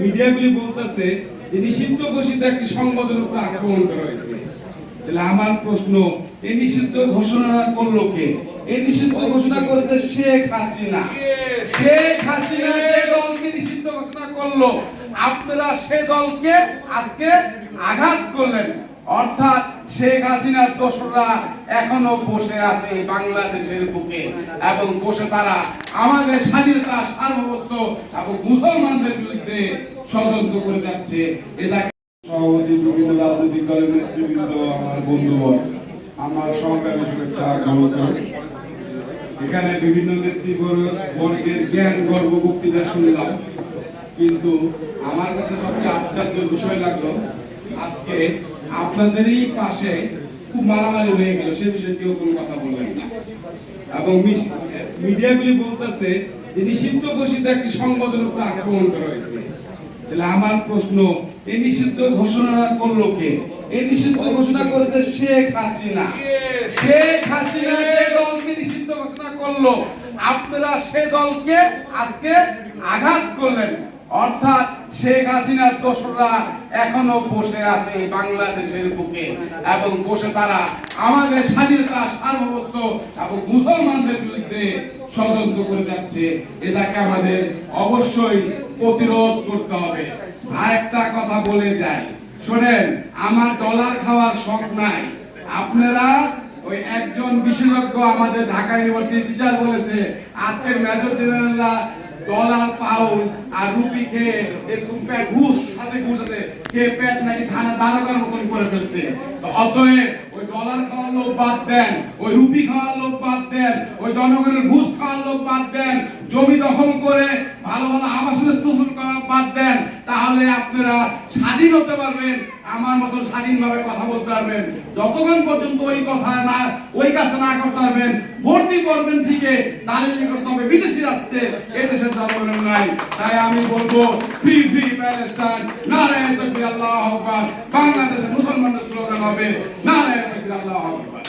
মিডিয়াগুলি বলতেছে যে নিষিদ্ধ ঘোষিত একটি সংবাদের উপর আক্রমণ করা হয়েছে। তাহলে আমার প্রশ্ন এই নিষিদ্ধ ঘোষণা করল কে? এই নিষিদ্ধ ঘোষণা করেছে শেখ হাসিনা। শেখ হাসিনা যে দলকে নিষিদ্ধ ঘোষণা করল আপনারা সে দলকে আজকে আঘাত করলেন। অর্থাৎ শেখ হাসিনার দোসররা এখনও বসে আছে বাংলাদেশের বুকে। এবং বসে তারা আমাদের স্বাধীনতা সার্বভৌমত্ব এবং মুসলমানদের বিরুদ্ধে ষড়যন্ত্র করে যাচ্ছে। সভাপতি বিভিন্ন রাজনৈতিক দলের নেতৃবৃন্দ, আমার আমার সহকারী শুভেচ্ছা এখানে বিভিন্ন নেতৃবর্গের জ্ঞান, গর্ব, বক্তৃতা শুনলাম। কিন্তু আমার কাছে সবচেয়ে আশ্চর্য বিষয় লাগল আজকে আপনাদেরই পাশে খুব মারামারি হয়ে গেল, সে বিষয়ে কেউ কোনো কথা বললেন না। এবং মিডিয়াগুলি বলতেছে যে নিষিদ্ধ ঘোষিত একটি সংগঠনের উপর আক্রমণ করা হয়েছে। তাহলে আমার প্রশ্ন, এই নিষিদ্ধ ঘোষণা করল কে? এই নিষিদ্ধ ঘোষণা করেছে শেখ হাসিনা। শেখ হাসিনা যে দলকে নিষিদ্ধ ঘোষণা করল, আপনারা সে দলকে আজকে আঘাত করলেন। অর্থাৎ শেখ হাসিনার দোসররা এখনও বসে আছে বাংলাদেশের বুকে এবং বসে তারা আমাদের স্বাধীনতা, সার্বভৌমত্ব এবং মুসলমানদের বিরুদ্ধে ষড়যন্ত্র করে যাচ্ছে। এটাকে আমাদের অবশ্যই প্রতিরোধ করতে হবে। আরেকটা কথা বলে যাই। শোনেন, আমার ডলার খাওয়ার শখ নাই। আপনারা ওই একজন বিশেষজ্ঞ আমাদের ঢাকা ইউনিভার্সিটি টিচার বলেছে, আজকের মেজর জেনারেলরা ডলার পাউন্ড আর রুপি খেয়ে এরকম প্যাট, ঘুষ, সাথে ঘুষ আছে। খেয়ে পেট নাকি থানা দারোগার মতন করে ফেলছে। অতএব ওই ডলার খাওয়ার লোক বাদ দেন, ওই রুপি খাওয়ার লোক বাদ দেন, ওই জনগণের ঘুষ খাওয়ার লোক বাদ দেন, জমি দখল করে ভালো ভালো আবাসন স্তূপন করা বাদ দেন তাহলে আপনারা স্বাধীন হতে পারবেন, আমার মতো স্বাধীনভাবে কথা বলতে পারবেন। যতক্ষণ পর্যন্ত ওই কথা না, ওই কাজটা না করতে পারবেন, ভর্তি করবেন ঠিকই দালিলি করতে হবে, বিদেশি রাস্তে এদেশের জনগণের নাই তাই আমি বলব, ফ্রি ফ্রি প্যালেস্টাইন, নারায়ণ তকবীর আল্লাহু বাংলাদেশের মুসলমানদের স্লোগান হবে, নারায়ণ তকবীর আল্লাহু আকবার।